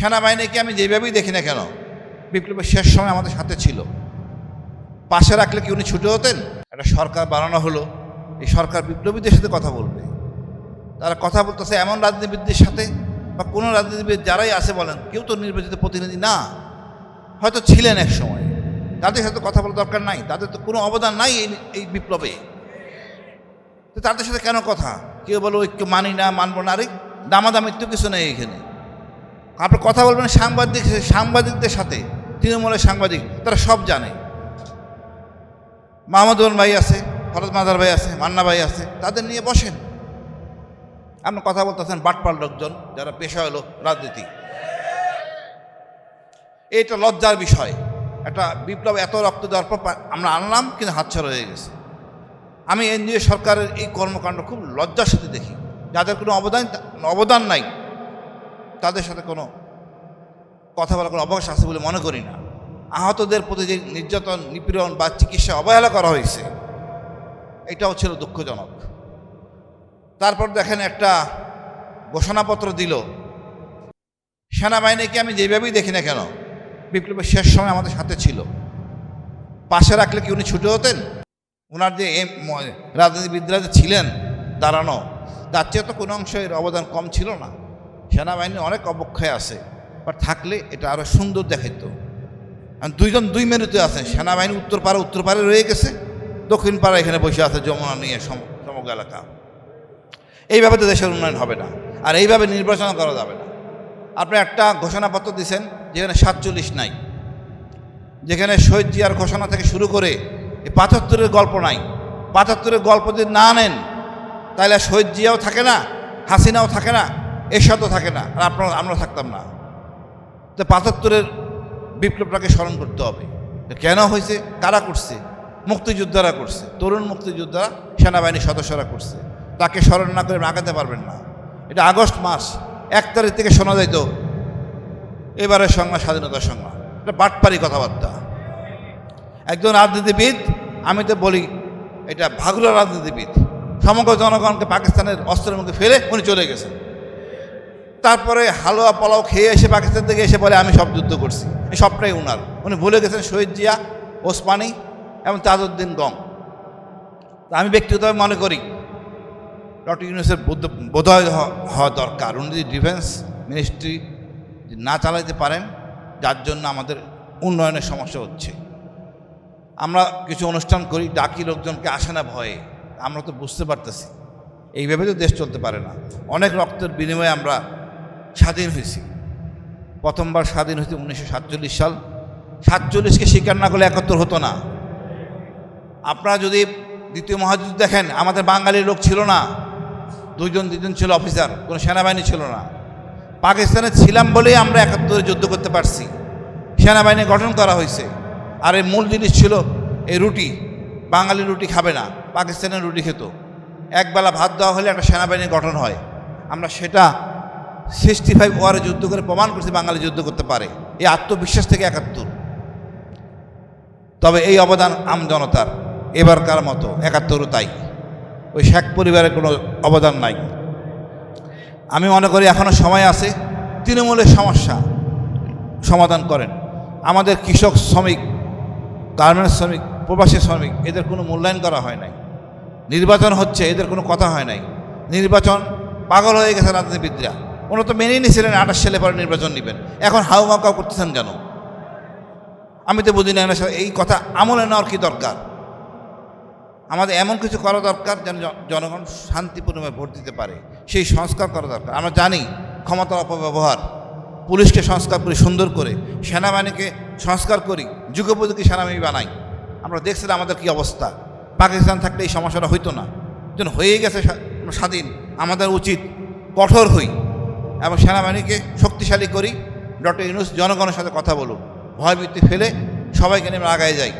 সেনাবাহিনীকে আমি যেভাবেই দেখি না কেন, বিপ্লবের শেষ সময় আমাদের সাথে ছিল। পাশে রাখলে কি উনি ছুটে হতেন? একটা সরকার বানানো হলো, এই সরকার বিপ্লবীদের সাথে কথা বলবে। তারা কথা বলতেছে এমন রাজনীতিবিদদের সাথে, বা কোনো রাজনীতিবিদ যারাই আছে বলেন, কেউ তো নির্বাচিত প্রতিনিধি না। হয়তো ছিলেন এক সময়। তাদের সাথে কথা বলার দরকার নাই। তাদের তো কোনো অবদান নাই এই এই বিপ্লবে। তো তাদের সাথে কেন কথা? কেউ বলো ঐক্য মানি না, মানবো না। আরে দামাদামির তো কিছু নেই এখানে। আপনি কথা বলবেন সাংবাদিক সাংবাদিকদের সাথে, তৃণমূলের সাংবাদিক, তারা সব জানে। মাহমুদুল ভাই আছে ফরজ মাদার ভাই আছে, মান্না ভাই আছে, তাদের নিয়ে বসেন। আপনি কথা বলতেছেন বাটপাল লোকজন, যারা পেশা হলো রাজনীতি। এটা লজ্জার বিষয়। একটা বিপ্লব এত রক্ত দেওয়ার পর আমরা আনলাম, কিন্তু হাতছাড়া হয়ে গেছে। আমি এনজিও সরকারের এই কর্মকাণ্ড খুব লজ্জার সাথে দেখি। যাদের কোনো অবদান অবদান নাই, তাদের সাথে কোনো কথা বলার কোনো অবকাশ আছে বলে মনে করি না। আহতদের প্রতি যে নির্যাতন, নিপীড়ন বা চিকিৎসা অবহেলা করা হয়েছে, এটাও ছিল দুঃখজনক। তারপর দেখেন একটা ঘোষণাপত্র দিল, সেনাবাহিনীকে আমি যেভাবেই দেখি না কেন, বিপ্লবের শেষ সময় আমাদের সাথে ছিল। পাশে রাখলে কি উনি ছুটে হতেন? ওনার যে এম রাজনীতিবিদরা যে ছিলেন, দাঁড়ানো, তার চেয়ে তো কোনো অংশ এর অবদান কম ছিল না। সেনাবাহিনী অনেক অবক্ষয় আছে। বাট থাকলে এটা আরও সুন্দর দেখাইতো। আর দুইজন দুই মেরুতে আছেন, সেনাবাহিনী উত্তর পাড়ে উত্তর পাড়ে রয়ে গেছে, দক্ষিণ পাড়া এখানে বসে আছে যমুনা নিয়ে সমগ্র এলাকা। এইভাবে তো দেশের উন্নয়ন হবে না, আর এইভাবে নির্বাচন করা যাবে না। আপনি একটা ঘোষণাপত্র দিয়েছেন যেখানে সাতচল্লিশ নাই, যেখানে শহীদ জিয়ার ঘোষণা থেকে শুরু করে এই পাঁচাত্তরের গল্প নাই। পাঁচাত্তরের গল্প যদি না নেন, তাহলে শহীদ জিয়াও থাকে না, হাসিনাও থাকে না, এরশাদও থাকে না, আর আপনারা, আমরা থাকতাম না। তো পাঁচাত্তরের বিপ্লবটাকে স্মরণ করতে হবে। কেন হয়েছে? কারা করছে? মুক্তিযোদ্ধারা করছে। তরুণ মুক্তিযোদ্ধারা, সেনাবাহিনীর সদস্যরা করছে। তাকে স্মরণ না করে আগাতে পারবেন না। এটা আগস্ট মাস। এক তারিখ থেকে শোনা যাইত, এবারের সংজ্ঞা স্বাধীনতার সংজ্ঞা এটা বাটপারি কথাবার্তা। একজন রাজনীতিবিদ, আমি তো বলি, এটা ভাগুলা রাজনীতিবিদ। সমগ্র জনগণকে পাকিস্তানের অস্ত্রের মুখে ফেলে উনি চলে গেছেন। তারপরে হালুয়া পোলাও খেয়ে এসে পাকিস্তান থেকে এসে বলে, আমি সব যুদ্ধ করছি। সবটাই উনার। উনি ভুলে গেছেন শহীদ জিয়া, ওসমানী এবং তাজউদ্দিন তা আমি ব্যক্তিগতভাবে মনে করি, ডক্টর ইউনুসের বোধ- বোধহয় হওয়া দরকার। উনি যদি ডিফেন্স মিনিস্ট্রি না চালাইতে পারেন, যার জন্য আমাদের উন্নয়নের সমস্যা হচ্ছে। আমরা কিছু অনুষ্ঠান করি, ডাকি লোকজনকে আসে না ভয়ে। আমরা তো বুঝতে পারতেছি, এইভাবে তো দেশ চলতে পারে না। অনেক রক্তের বিনিময়ে আমরা স্বাধীন হয়েছি। প্রথমবার স্বাধীন হয়েছে উনিশশো সাতচল্লিশ সাল। সাতচল্লিশকে স্বীকার না করলে একাত্তর হতো না। আপনারা যদি দ্বিতীয় মহাযুদ্ধ দেখেন, আমাদের বাঙালির লোক ছিল না। দুজন দুজন ছিল অফিসার, কোনো সেনাবাহিনী ছিল না। পাকিস্তানে ছিলাম বলেই আমরা একাত্তরে যুদ্ধ করতে পারছি। সেনাবাহিনী গঠন করা হয়েছে। আর এই মূল জিনিস ছিল এই রুটি। বাঙালি রুটি খাবে না, পাকিস্তানের রুটি খেত। একবেলা ভাত দেওয়া হলে একটা সেনাবাহিনী গঠন হয়। আমরা সেটা সিক্সটি ফাইভ ওয়ারে যুদ্ধ করে প্রমাণ করছি বাঙালি যুদ্ধ করতে পারে। এই আত্মবিশ্বাস থেকে একাত্তর। তবে এই অবদান আম জনতার, এবারকার মতো, একাত্তরও তাই। ওই শেখ পরিবারের কোনো অবদান নাই। আমি মনে করি এখনও সময় আছে, তৃণমূলের সমস্যা সমাধান করেন। আমাদের কৃষক শ্রমিক, গার্মেন্টস শ্রমিক, প্রবাসী শ্রমিক, এদের কোনো মূল্যায়ন করা হয় নাই। নির্বাচন হচ্ছে, এদের কোনো কথা হয় নাই। নির্বাচন পাগল হয়ে গেছে রাজনীতিবিদরা। ওনারা তো মেনেই নিয়েছিলেন আঠাশ সালে পরে নির্বাচন নেবেন। এখন হাউ মাকাও করতেছেন কেন? আমি তো বুঝি না এই কথা আমলে নেওয়ার কি দরকার? আমাদের এমন কিছু করা দরকার যেন জন- জনগণ শান্তিপূর্ণভাবে ভোট দিতে পারে। সেই সংস্কার করা দরকার। আমরা জানি ক্ষমতার অপব্যবহার, পুলিশকে সংস্কার করি, সুন্দর করে, সেনাবাহিনীকে সংস্কার করি, যুগোপযোগী সেনাবাহিনী বানাই। আমরা দেখছিলাম আমাদের কি অবস্থা। পাকিস্তান থাকলে এই সমস্যাটা হইতো না। যেন হয়ে গেছে স্বাধীন। আমাদের উচিত কঠোর হই। এবং সেনাবাহিনীকে শক্তিশালী করি। ডক্টর ইউনুস, জনগণের সাথে কথা বলুন। ভয়ভীতি ফেলে সবাইকে নেমে আগায় যাই।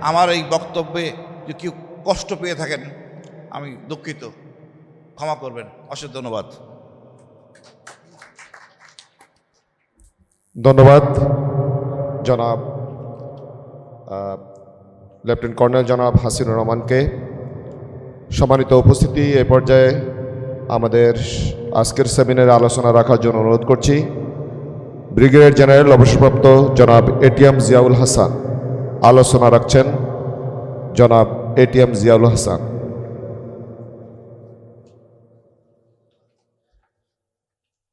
আমার এই বক্তব্যে যে কেউ কষ্ট পেয়ে থাকেন, আমি দুঃখিত। ক্ষমা করবেন। অশেষ ধন্যবাদ। ধন্যবাদ, জনাব লেফটেন্যান্ট কর্নেল জনাব হাসিনুর রহমানকে। সম্মানিত উপস্থিতি, এ পর্যায়ে আমাদের আজকের সেমিনারে আলোচনা রাখার জন্য অনুরোধ করছি। ব্রিগেডিয়ার জেনারেল অবসরপ্রাপ্ত জনাব এটিএম জিয়াউল হাসান। আলোচনা রাখছেন জনাব এটিএম জিয়াউল হাসান।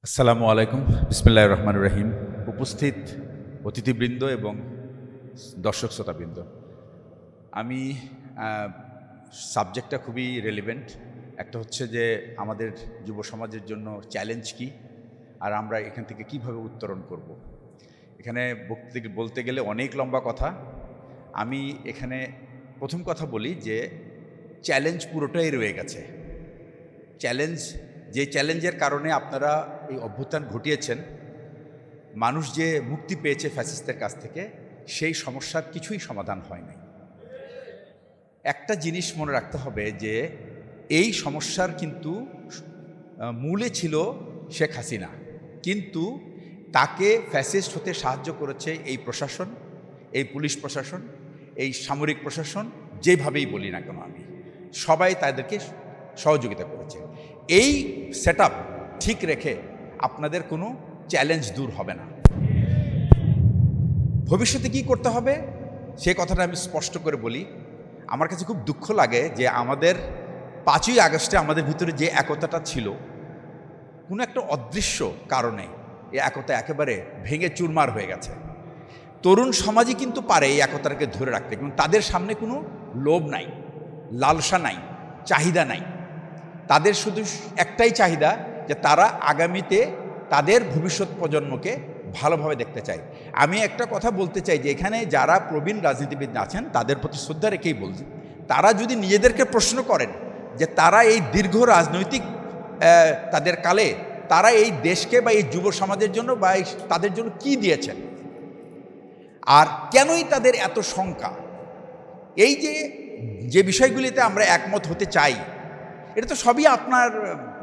আসসালামু আলাইকুম। বিসমিল্লাহ রহমান রহিম। উপস্থিত অতিথিবৃন্দ এবং দর্শক শ্রোতাবৃন্দ। আমি সাবজেক্টটা খুবই রেলিভেন্ট একটা হচ্ছে যে আমাদের যুব সমাজের জন্য চ্যালেঞ্জ কি? আর আমরা এখান থেকে কীভাবে উত্তরণ করব। এখানে বলতে বলতে গেলে অনেক লম্বা কথা। আমি এখানে প্রথম কথা বলি যে চ্যালেঞ্জ পুরোটাই রয়ে গেছে। চ্যালেঞ্জ যে চ্যালেঞ্জের কারণে আপনারা এই অভ্যুত্থান ঘটিয়েছেন, মানুষ যে মুক্তি পেয়েছে ফ্যাসিস্টের কাছ থেকে, সেই সমস্যার কিছুই সমাধান হয় নাই। একটা জিনিস মনে রাখতে হবে যে এই সমস্যার কিন্তু মূলে ছিল শেখ হাসিনা। কিন্তু তাকে ফ্যাসিস্ট হতে সাহায্য করেছে এই প্রশাসন, এই পুলিশ প্রশাসন, এই সামরিক প্রশাসন, যেভাবেই বলি না কেন আমি। সবাই তাদেরকে সহযোগিতা করেছে। এই সেট ঠিক রেখে আপনাদের কোনো চ্যালেঞ্জ দূর হবে না। ভবিষ্যতে কি করতে হবে? সে কথাটা আমি স্পষ্ট করে বলি। আমার কাছে খুব দুঃখ লাগে যে আমাদের পাঁচই আগস্টে আমাদের ভিতরে যে একতাটা ছিল, কোনো একটা অদৃশ্য কারণে এই একতা একেবারে ভেঙে চুরমার হয়ে গেছে। তরুণ সমাজই কিন্তু পারে এই একতাটাকে ধরে রাখতে, কিন্তু তাদের সামনে কোনো লোভ নাই, লালসা নাই, চাহিদা নাই। তাদের শুধু একটাই চাহিদা যে তারা আগামীতে তাদের ভবিষ্যৎ প্রজন্মকে ভালোভাবে দেখতে চায়। আমি একটা কথা বলতে চাই যে এখানে যারা প্রবীণ রাজনীতিবিদ আছেন, তাদের প্রতি শ্রদ্ধা রেখেই বলছি, তারা যদি নিজেদেরকে প্রশ্ন করেন যে তারা এই দীর্ঘ রাজনৈতিক তাদের কালে তারা এই দেশকে বা এই যুব সমাজের জন্য বা তাদের জন্য কি দিয়েছেন? আর কেনই তাদের এত শঙ্কা? এই যে যে বিষয়গুলিতে আমরা একমত হতে চাই, এটা তো সবই আপনার,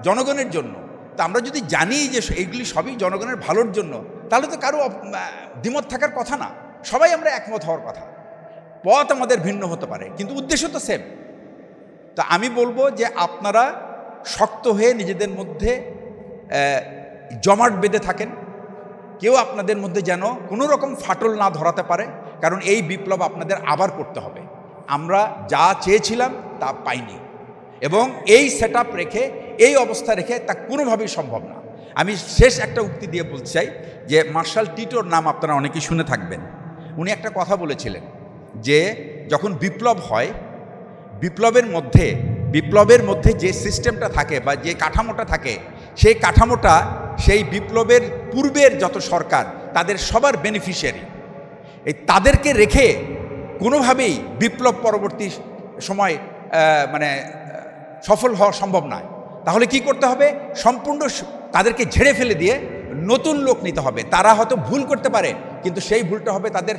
জনগণের জন্য। তা আমরা যদি জানি যে এইগুলি সবই জনগণের ভালোর জন্য, তাহলে তো কারও দ্বিমত থাকার কথা না। সবাই আমরা একমত হওয়ার কথা। পথ আমাদের ভিন্ন হতে পারে, কিন্তু উদ্দেশ্য তো সেম তা আমি বলব যে আপনারা শক্ত হয়ে নিজেদের মধ্যে জমাট বেঁধে থাকেন। কেউ আপনাদের মধ্যে যেন কোনো রকম ফাটল না ধরাতে পারে, কারণ এই বিপ্লব আপনাদের আবার করতে হবে। আমরা যা চেয়েছিলাম তা পাইনি। এবং এই সেট রেখে, এই অবস্থা রেখে তা কোনোভাবেই সম্ভব না। আমি শেষ একটা উক্তি দিয়ে বলতে চাই যে মার্শাল টিটোর নাম আপনারা অনেকেই শুনে থাকবেন। উনি একটা কথা বলেছিলেন যে যখন বিপ্লব হয় বিপ্লবের মধ্যে বিপ্লবের মধ্যে যে সিস্টেমটা থাকে বা যে কাঠামোটা থাকে, সেই কাঠামোটা, সেই বিপ্লবের পূর্বের যত সরকার, তাদের সবার বেনিফিশিয়ারি এই তাদেরকে রেখে কোনোভাবেই বিপ্লব পরবর্তী সময় মানে সফল হওয়া সম্ভব নয়। তাহলে কি করতে হবে? সম্পূর্ণ তাদেরকে ঝেড়ে ফেলে দিয়ে নতুন লোক নিতে হবে। তারা হয়তো ভুল করতে পারে, কিন্তু সেই ভুলটা হবে তাদের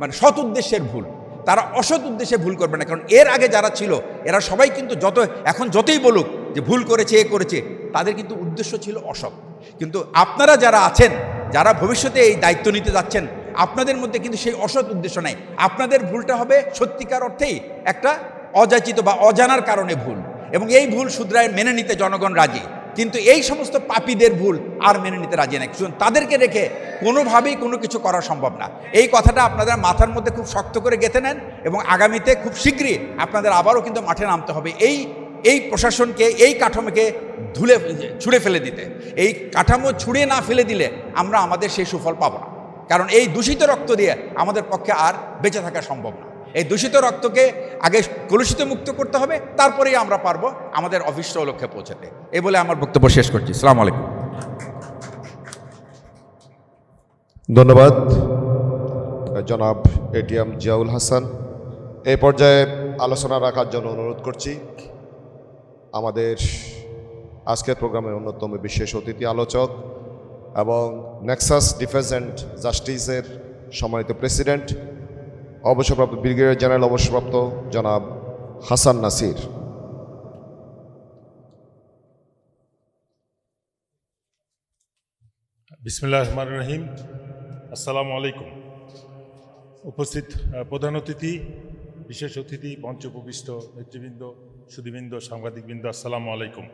মানে সৎ উদ্দেশ্যের ভুল। তারা অসৎ উদ্দেশ্যে ভুল করবে না। কারণ এর আগে যারা ছিল, এরা সবাই কিন্তু যত, এখন যতই বলুক যে ভুল করেছে, এ করেছে, তাদের কিন্তু উদ্দেশ্য ছিল অসৎ। কিন্তু আপনারা যারা আছেন, যারা ভবিষ্যতে এই দায়িত্ব নিতে যাচ্ছেন, আপনাদের মধ্যে কিন্তু সেই অসৎ উদ্দেশ্য নাই। আপনাদের ভুলটা হবে সত্যিকার অর্থেই একটা অযাচিত বা অজানার কারণে ভুল। এবং এই ভুল শুধরায় মেনে নিতে জনগণ রাজি। কিন্তু এই সমস্ত পাপীদের ভুল আর মেনে নিতে রাজি নাই। শুনুন, তাদেরকে রেখে কোনোভাবেই কোনো কিছু করা সম্ভব না। এই কথাটা আপনাদের মাথার মধ্যে খুব শক্ত করে গেঁথে নেন এবং আগামীতে খুব শীঘ্রই আপনাদের আবারও কিন্তু মাঠে নামতে হবে। এই এই প্রশাসনকে, এই কাঠামোকে ধুলে, ছুঁড়ে ফেলে দিতে। এই কাঠামো ছুঁড়ে না ফেলে দিলে আমরা আমাদের সেই সুফল পাবো না। কারণ এই দূষিত রক্ত দিয়ে আমাদের পক্ষে আর বেঁচে থাকা সম্ভব না। এই দূষিত রক্তকে আগে কলুষিত মুক্ত করতে হবে, তারপরেই আমরা পারব আমাদের অভিষ্ট লক্ষ্যে পৌঁছাতে। এই বলে আমার বক্তব্য শেষ করছি। সালাম আলাইকুম। ধন্যবাদ, জনাব এটিএম জিয়াউল হাসান। এই পর্যায়ে আলোচনা রাখার জন্য অনুরোধ করছি, আমাদের আজকের প্রোগ্রামের অন্যতম বিশেষ অতিথি আলোচক এবং নেক্সাস ডিফেন্স অ্যান্ড জাস্টিসের সম্মানিত প্রেসিডেন্ট অবসরপ্রাপ্ত ব্রিগেডিয়ার জেনারেল অবসরপ্রাপ্ত জনাব হাসান নাসির। বিসমিল্লাহ রহমান রহিম। আসসালামু আলাইকুম। উপস্থিত প্রধান অতিথি, বিশেষ অতিথি মঞ্চ উপবিষ্ট নেতৃবৃন্দ সুদীবৃন্দ সাংবাদিকবৃন্দ, আসসালামু আলাইকুম।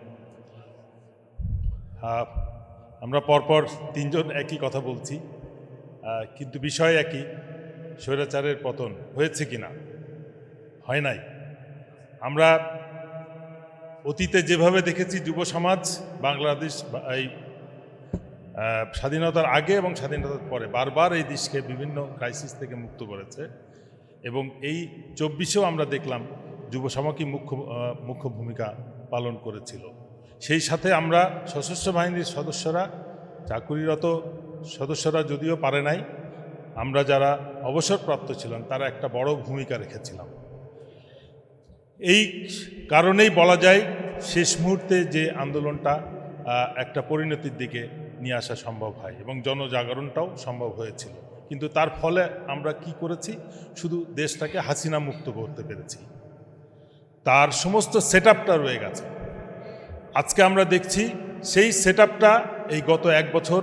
আমরা পরপর তিনজন একই কথা বলছি কিন্তু বিষয় একই। স্বৈরাচারের পতন হয়েছে কিনা? হয় নাই। আমরা অতীতে যেভাবে দেখেছি যুব সমাজ, বাংলাদেশ এই স্বাধীনতার আগে এবং স্বাধীনতার পরে বারবার এই দেশকে বিভিন্ন ক্রাইসিস থেকে মুক্ত করেছে এবং এই চব্বিশেও আমরা দেখলাম যুব সমাজই মুখ্য মুখ্য ভূমিকা পালন করেছিল। সেই সাথে আমরা সশস্ত্র বাহিনীর সদস্যরা, চাকুরিরত সদস্যরা যদিও পারে নাই আমরা যারা অবসরপ্রাপ্ত ছিলাম, তারা একটা বড় ভূমিকা রেখেছিলাম। এই কারণেই বলা যায়, শেষ মুহূর্তে যে আন্দোলনটা একটা পরিণতির দিকে নিয়ে আসা সম্ভব হয় এবং জনজাগরণটাও সম্ভব হয়েছিল। কিন্তু তার ফলে আমরা কি করেছি? শুধু দেশটাকে হাসিনা মুক্ত করতে পেরেছি। তার সমস্ত সেট রয়ে গেছে। আজকে আমরা দেখছি, সেই সেট এই গত এক বছর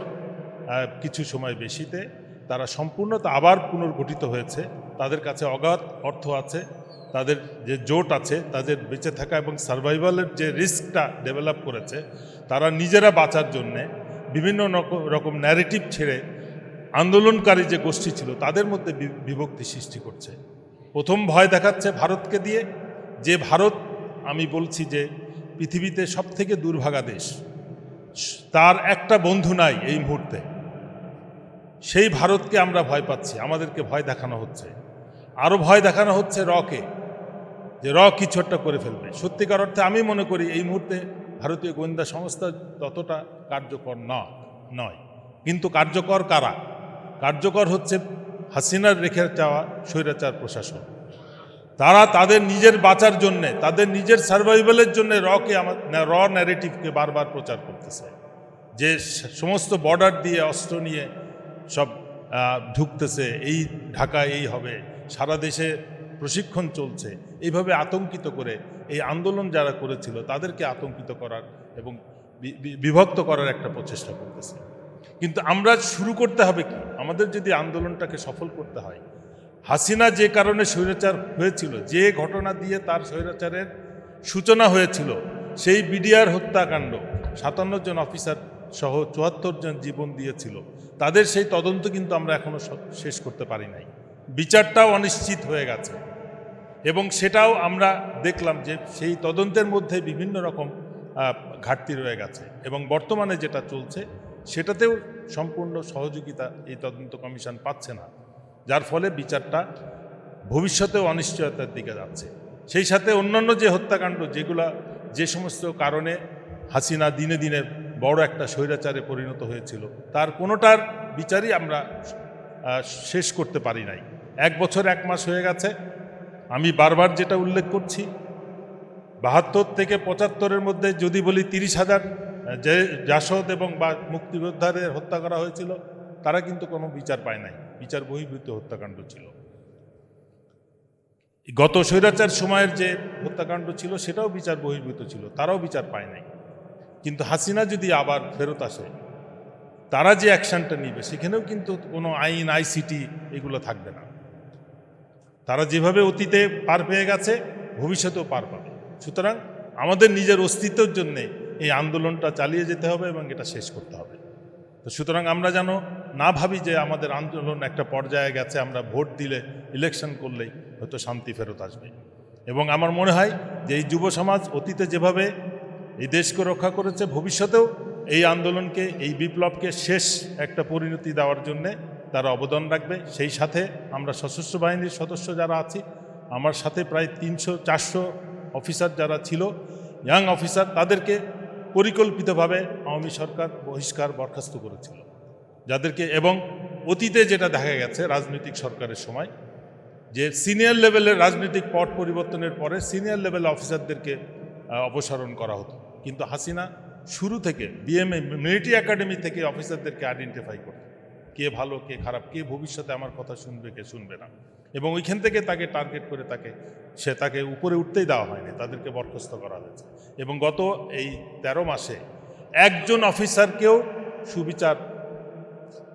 কিছু সময় বেশিতে তারা সম্পূর্ণতা আবার পুনর্গঠিত হয়েছে। তাদের কাছে অগাধ অর্থ আছে, তাদের যে জোট আছে, তাদের বেঁচে থাকা এবং সার্ভাইভালের যে রিস্কটা ডেভেলপ করেছে, তারা নিজেরা বাঁচার জন্যে বিভিন্ন রক- রকম ন্যারেটিভ ছেড়ে আন্দোলনকারী যে গোষ্ঠী ছিল, তাদের মধ্যে বিভক্তি সৃষ্টি করছে। প্রথম ভয় দেখাচ্ছে ভারতকে দিয়ে, যে ভারত, আমি বলছি যে পৃথিবীতে সবথেকে দুর্ভাগা দেশ। তার একটা বন্ধু নাই এই মুহূর্তে। সেই ভারতকে আমরা ভয় পাচ্ছি, আমাদেরকে ভয় দেখানো হচ্ছে। আরও ভয় দেখানো হচ্ছে রকে, যে র কিছু একটা করে ফেলবে। সত্যিকার অর্থে আমি মনে করি এই মুহূর্তে ভারতীয় গোয়েন্দা সংস্থা ততটা কার্যকর না, নয়। কিন্তু কার্যকর কারা? কার্যকর হচ্ছে হাসিনার রেখে যাওয়া স্বৈরাচার প্রশাসন। তারা তাদের নিজের বাঁচার জন্যে, তাদের নিজের সার্ভাইভালের জন্যে রকে আমার র ন্যারেটিভকে বারবার প্রচার করতেছে। যে সমস্ত বর্ডার দিয়ে অস্ত্র নিয়ে সব ঢুকতেছে, এই ঢাকা এই হবে, সারা দেশে প্রশিক্ষণ চলছে। এইভাবে আতঙ্কিত করে, এই আন্দোলন যারা করেছিল, তাদেরকে আতঙ্কিত করার এবং বিভক্ত করার একটা প্রচেষ্টা করতেছে। কিন্তু আমরা শুরু করতে হবে কি? আমাদের যদি আন্দোলনটাকে সফল করতে হয়, হাসিনা যে কারণে স্বৈরাচার হয়েছিল, যে ঘটনা দিয়ে তার স্বৈরাচারের সূচনা হয়েছিল, সেই বিডিআর হত্যাকাণ্ড, সাতান্ন জন অফিসার সহ চুয়াত্তর জন জীবন দিয়েছিল তাদের সেই তদন্ত কিন্তু আমরা এখনও শেষ করতে পারি নাই। বিচারটাও অনিশ্চিত হয়ে গেছে। এবং সেটাও আমরা দেখলাম যে সেই তদন্তের মধ্যে বিভিন্ন রকম ঘাটতি রয়ে গেছে। এবং বর্তমানে যেটা চলছে, সেটাতেও সম্পূর্ণ সহযোগিতা এই তদন্ত কমিশন পাচ্ছে না। যার ফলে বিচারটা ভবিষ্যতেও অনিশ্চয়তার দিকে যাচ্ছে। সেই সাথে অন্যান্য যে হত্যাকাণ্ড, যেগুলা যে সমস্ত কারণে হাসিনা দিনে দিনে বড় একটা স্বৈরাচারে পরিণত হয়েছিল। তার কোনোটার বিচারই আমরা শেষ করতে পারি নাই। এক বছর এক মাস হয়ে গেছে। আমি বারবার যেটা উল্লেখ করছি, বাহাত্তর থেকে পঁচাত্তরের মধ্যে যদি বলি তিরিশ হাজার যে জাসদ এবং বা মুক্তিযোদ্ধাদের হত্যা করা হয়েছিল, তারা কিন্তু কোনো বিচার পায় নাই। বিচার বহির্ভূত হত্যাকাণ্ড ছিল। গত স্বৈরাচার সময়ের যে হত্যাকাণ্ড ছিল, সেটাও বিচার বহির্ভূত ছিল, তারাও বিচার পায় নাই। কিন্তু হাসিনা যদি আবার ফেরত আসে, তারা যে অ্যাকশনটা নিবে, সেখানেও কিন্তু কোনো আইন, আইসিটি এগুলো থাকবে না। তারা যেভাবে অতীতে পার পেয়ে গেছে, ভবিষ্যতেও পার পাবে। সুতরাং আমাদের নিজের অস্তিত্বের জন্যে এই আন্দোলনটা চালিয়ে যেতে হবে এবং এটা শেষ করতে হবে। তো সুতরাং আমরা যেন না ভাবি যে আমাদের আন্দোলন একটা পর্যায়ে গেছে, আমরা ভোট দিলে ইলেকশন করলেই হয়তো শান্তি ফেরত আসবে। এবং আমার মনে হয় যে এই যুব সমাজ অতীতে যেভাবে এই দেশকে রক্ষা করেছে। ভবিষ্যতেও এই আন্দোলনকে, এই বিপ্লবকে শেষ একটা পরিণতি দেওয়ার জন্যে তারা অবদান রাখবে। সেই সাথে আমরা সশস্ত্র বাহিনীর সদস্য যারা আছি, আমার সাথে প্রায় তিনশো, চারশো অফিসার যারা ছিল, ইয়াং অফিসার, তাদেরকে পরিকল্পিতভাবে আওয়ামী সরকার বহিষ্কার বরখাস্ত করেছিল। যাদেরকে এবং অতীতে যেটা দেখা গেছে রাজনৈতিক সরকারের সময়, যে সিনিয়র লেভেলের রাজনৈতিক পট পরিবর্তনের পরে সিনিয়র লেভেল অফিসারদেরকে অপসারণ করা হতো। কিন্তু হাসিনা শুরু থেকে বিএমএ মিলিটারি একাডেমি থেকে অফিসারদেরকে আইডেন্টিফাই করত। কে ভালো, কে খারাপ, কে ভবিষ্যতে আমার কথা শুনবে, কে শুনবে না। এবং ওইখান থেকে তাকে টার্গেট করে তাকে, সে তাকে উপরে উঠতেই দেওয়া হয়নি, তাদেরকে বরখাস্ত করা হয়েছে। এবং গত এই তেরো মাসে একজন অফিসারকেও সুবিচার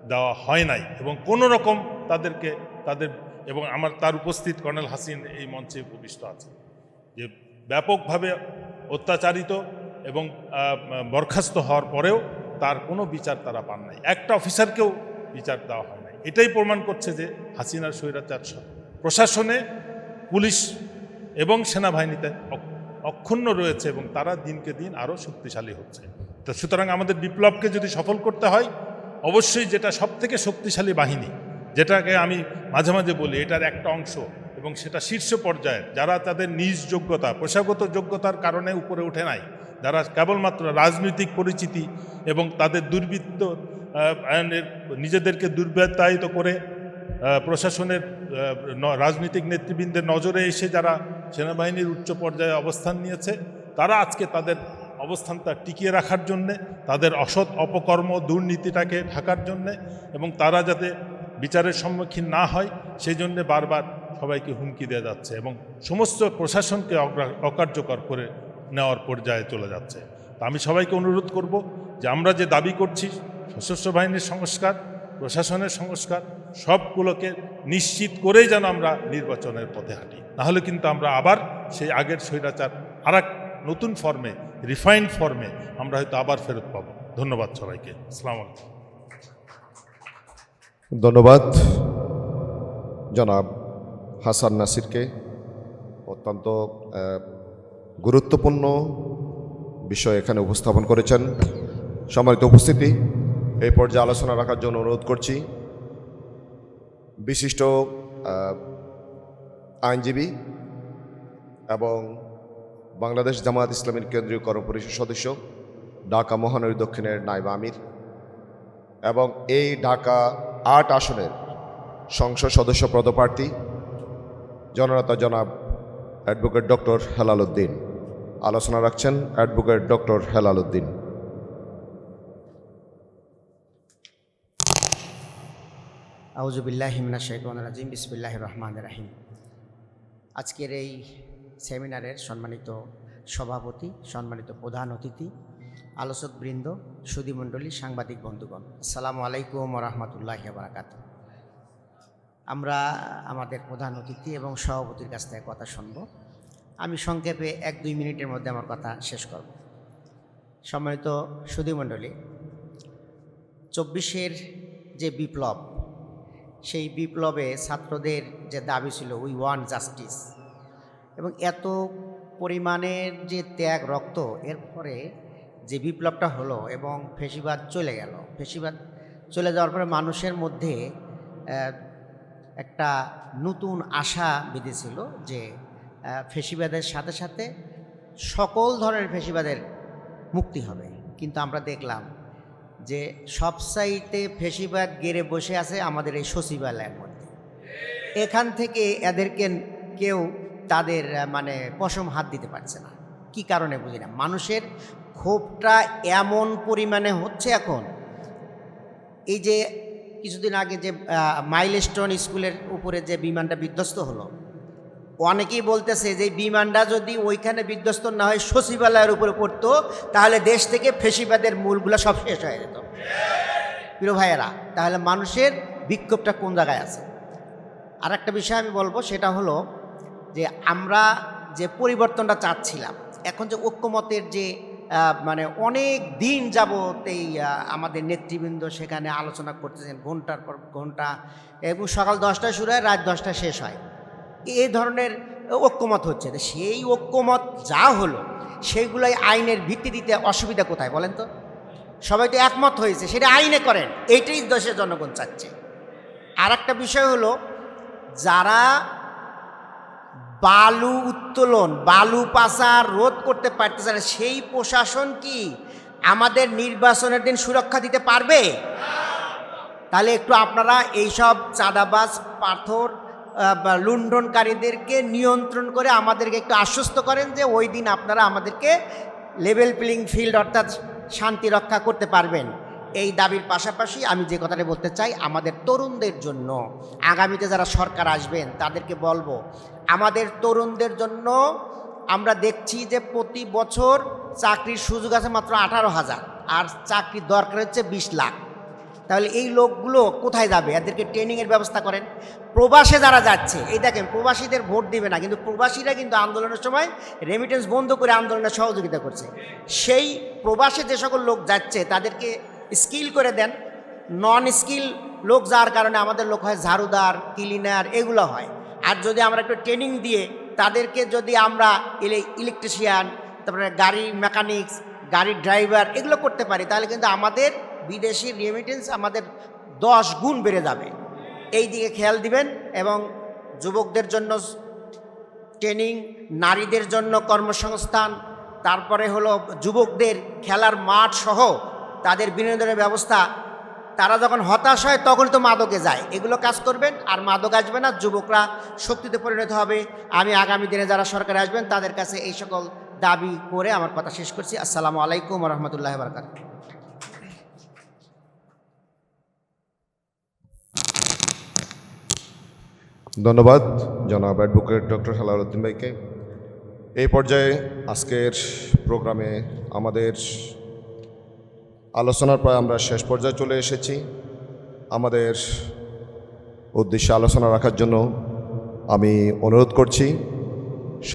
দেওয়া হয় নাই এবং কোনো রকম তাদেরকে, তাদের এবং আমার, তার উপস্থিত কর্নেল হাসিন এই মঞ্চে উপবিষ্ট আছে যে ব্যাপকভাবে অত্যাচারিত এবং বরখাস্ত হওয়ার পরেও তার কোনো বিচার তারা পান নাই। একটা অফিসারকেও বিচার দেওয়া হয় নাই। এটাই প্রমাণ করছে যে হাসিনার স্বৈরাচার প্রশাসনে পুলিশ এবং সেনাবাহিনীতে অক্ষুণ্ণ রয়েছে এবং তারা দিনকে দিন আরও শক্তিশালী হচ্ছে। তো সুতরাং আমাদের বিপ্লবকে যদি সফল করতে হয়, অবশ্যই যেটা সব থেকে শক্তিশালী বাহিনী, যেটাকে আমি মাঝে মাঝে বলি, এটার একটা অংশ এবং সেটা শীর্ষ পর্যায়ের, যারা তাদের নিজ যোগ্যতা, পেশাগত যোগ্যতার কারণে উপরে উঠে নাই যারা কেবলমাত্র রাজনৈতিক পরিচিতি এবং তাদের দুর্বৃত্ত নিজেদেরকে দুর্বৃত্তায়িত করে প্রশাসনের রাজনৈতিক নেতৃবৃন্দের নজরে এসে যারা সেনাবাহিনীর উচ্চ পর্যায়ে অবস্থান নিয়েছে, তারা আজকে তাদের অবস্থানটা টিকিয়ে রাখার জন্যে, তাদের অসৎ অপকর্ম দুর্নীতিটাকে ঢাকার জন্যে এবং তারা যাতে বিচারের সম্মুখীন না হয়, সেই জন্যে বারবার সবাইকে হুমকি দেওয়া যাচ্ছে এবং সমস্ত প্রশাসনকে অকার্যকর করে নেওয়ার পর্যায়ে চলে যাচ্ছে। তা আমি সবাইকে অনুরোধ করব যে আমরা যে দাবি করছি, সশস্ত্র বাহিনীর সংস্কার, প্রশাসনের সংস্কার, সবগুলোকে নিশ্চিত করেই যেন আমরা নির্বাচনের পথে হাঁটি। নাহলে কিন্তু আমরা আবার সেই আগের স্বৈরাচার আর নতুন ফর্মে রিফাইন্ড ফর্মে আমরা হয়তো আবার ফেরত পাবো। ধন্যবাদ সবাইকে। আসসালামু আলাইকুম। ধন্যবাদ। জনাব হাসান নাসিরকে অত্যন্ত গুরুত্বপূর্ণ বিষয় এখানে উপস্থাপন করেছেন। সম্মানিত উপস্থিতি, এই পর্যায়ে আলোচনা রাখার জন্য অনুরোধ করছি। বিশিষ্ট আইনজীবী এবং বাংলাদেশ জামায়াত ইসলামীর কেন্দ্রীয় কর্মপরিষদ সদস্য ঢাকা মহানগরী দক্ষিণের নাইব আমির এবং এই ঢাকা আট আসনের সংসদ সদস্য পদপ্রার্থী জননেতা জনাব অ্যাডভোকেট ডক্টর হেলাল উদ্দিন। আলোচনা রাখছেন অ্যাডভোকেট ডক্টর হেলাল উদ্দিন। আউজুবিল্লাহ হিমনা শেখান রাজিম বিসমিল্লাহ রহমান রাহিম। আজকের এই সেমিনারের সম্মানিত সভাপতি, সম্মানিত প্রধান অতিথি আলোচকবৃন্দ সুদীমণ্ডলী সাংবাদিক বন্ধুগণ, আসসালামু আলাইকুম রহমতুল্লাহ বারাকাত আমরা আমাদের প্রধান অতিথি এবং সভাপতির কাছ থেকে কথা শুনব। আমি সংক্ষেপে এক দুই মিনিটের মধ্যে আমার কথা শেষ করব। সম্মানিত সুধীমণ্ডলী, চব্বিশের যে বিপ্লব, সেই বিপ্লবে ছাত্রদের যে দাবি ছিল উই ওয়ান জাস্টিস এবং এত পরিমাণের যে ত্যাগ, রক্ত, এরপরে যে বিপ্লবটা হলো এবং ফেসিবাদ চলে গেল। ফেসিবাদ চলে যাওয়ার পরে মানুষের মধ্যে একটা নতুন আশা বেঁধেছিল যে ফেসিবাদের সাথে সাথে সকল ধরনের ফেসিবাদের মুক্তি হবে। কিন্তু আমরা দেখলাম যে সব সাইতে ফেসিবাদ গেড়ে বসে আছে আমাদের এই সচিবালয়ের মধ্যে। এখান থেকে এদেরকে কেউ তাদের মানে পশম হাত দিতে পারছে না। কি কারণে বুঝি না? মানুষের ক্ষোভটা এমন পরিমাণে হচ্ছে এখন। এই যে কিছুদিন আগে যে মাইলস্টোন স্কুলের উপরে যে বিমানটা বিধ্বস্ত হলো অনেকেই বলতেছে যে বিমানটা যদি ওইখানে বিধ্বস্ত না হয় সচিবালয়ের উপরে পড়তো, তাহলে দেশ থেকে ফেসিবাদের মূলগুলো সব শেষ হয়ে যেত। প্রিয় ভাইয়েরা, তাহলে মানুষের বিক্ষোভটা কোন জায়গায় আছে? আর একটা বিষয় আমি বলব, সেটা হলো যে আমরা যে পরিবর্তনটা চাচ্ছিলাম, এখন যে ঐক্যমতের যে মানে অনেক দিন যাবত এই আমাদের নেতৃবৃন্দ সেখানে আলোচনা করতেছেন ঘণ্টার পর ঘণ্টা এবং সকাল দশটায় শুরু হয়, রাত দশটায় শেষ হয়। এই ধরনের ঐক্যমত হচ্ছে। তো সেই ঐক্যমত যা হলো সেইগুলোই আইনের ভিত্তি দিতে অসুবিধা কোথায় বলেন তো? সবাই তো একমত হয়েছে, সেটা আইনে করেন এইটাই দেশের জনগণ চাচ্ছে। আর একটা বিষয় হলো, যারা বালু উত্তোলন, বালু পাচার রোধ করতে পারতেছে না, সেই প্রশাসন কি আমাদের নির্বাচনের দিন সুরক্ষা দিতে পারবে? তাহলে একটু আপনারা এইসব চাঁদাবাজ, পাথর লুণ্ঠনকারীদেরকে নিয়ন্ত্রণ করে আমাদেরকে একটু আশ্বস্ত করেন যে ওই দিন আপনারা আমাদেরকে লেভেল প্লেইং ফিল্ড অর্থাৎ শান্তি রক্ষা করতে পারবেন। এই দাবির পাশাপাশি আমি যে কথাটা বলতে চাই, আমাদের তরুণদের জন্য, আগামীতে যারা সরকার আসবেন, তাদেরকে বলব, আমাদের তরুণদের জন্য আমরা দেখছি যে প্রতি বছর চাকরির সুযোগ আছে মাত্র আঠারো হাজার, আর চাকরির দরকার হচ্ছে বিশ লাখ। তাহলে এই লোকগুলো কোথায় যাবে? এদেরকে ট্রেনিংয়ের ব্যবস্থা করেন। প্রবাসে যারা যাচ্ছে, এই দেখেন প্রবাসীদের ভোট দিবে না, কিন্তু প্রবাসীরা কিন্তু আন্দোলনের সময় রেমিটেন্স বন্ধ করে আন্দোলনে সহযোগিতা করছে। সেই প্রবাসে যে সকল লোক যাচ্ছে, তাদেরকে স্কিল করে দেন। নন স্কিল লোক যাওয়ার কারণে আমাদের লোক হয় ঝাড়ুদার ক্লিনার এগুলো হয়। আর যদি আমরা একটু ট্রেনিং দিয়ে, তাদেরকে যদি আমরা ইলেকট্রিশিয়ান তারপরে গাড়ি মেকানিক্স গাড়ির ড্রাইভার এগুলো করতে পারি, তাহলে কিন্তু আমাদের বিদেশি রেমিটেন্স আমাদের দশ গুণ বেড়ে যাবে। এই দিকে খেয়াল দিবেন এবং যুবকদের জন্য ট্রেনিং নারীদের জন্য কর্মসংস্থান, তারপরে হলো যুবকদের খেলার মাঠ সহ তাদের বিনোদনের ব্যবস্থা। তারা যখন হতাশ হয় তখন তো মাদকে যায়। এগুলো কাজ করবেন আর মাদক আসবে না, যুবকরা শক্তিতে পরিণত হবে। আমি আগামী দিনে যারা সরকারে আসবেন তাদের কাছে এই সকল দাবি করে আমার কথা শেষ করছি। আসসালামু আলাইকুম রহমতুল্লাহ বারকাত ধন্যবাদ, জনাব অ্যাডভোকেট ডক্টর সালাউদ্দিন ভাইকে। এই পর্যায়ে আজকের প্রোগ্রামে আমাদের আলোচনার প্রায় আমরা শেষ পর্যায়ে চলে এসেছি। আমাদের উদ্দেশ্যে আলোচনা রাখার জন্য আমি অনুরোধ করছি।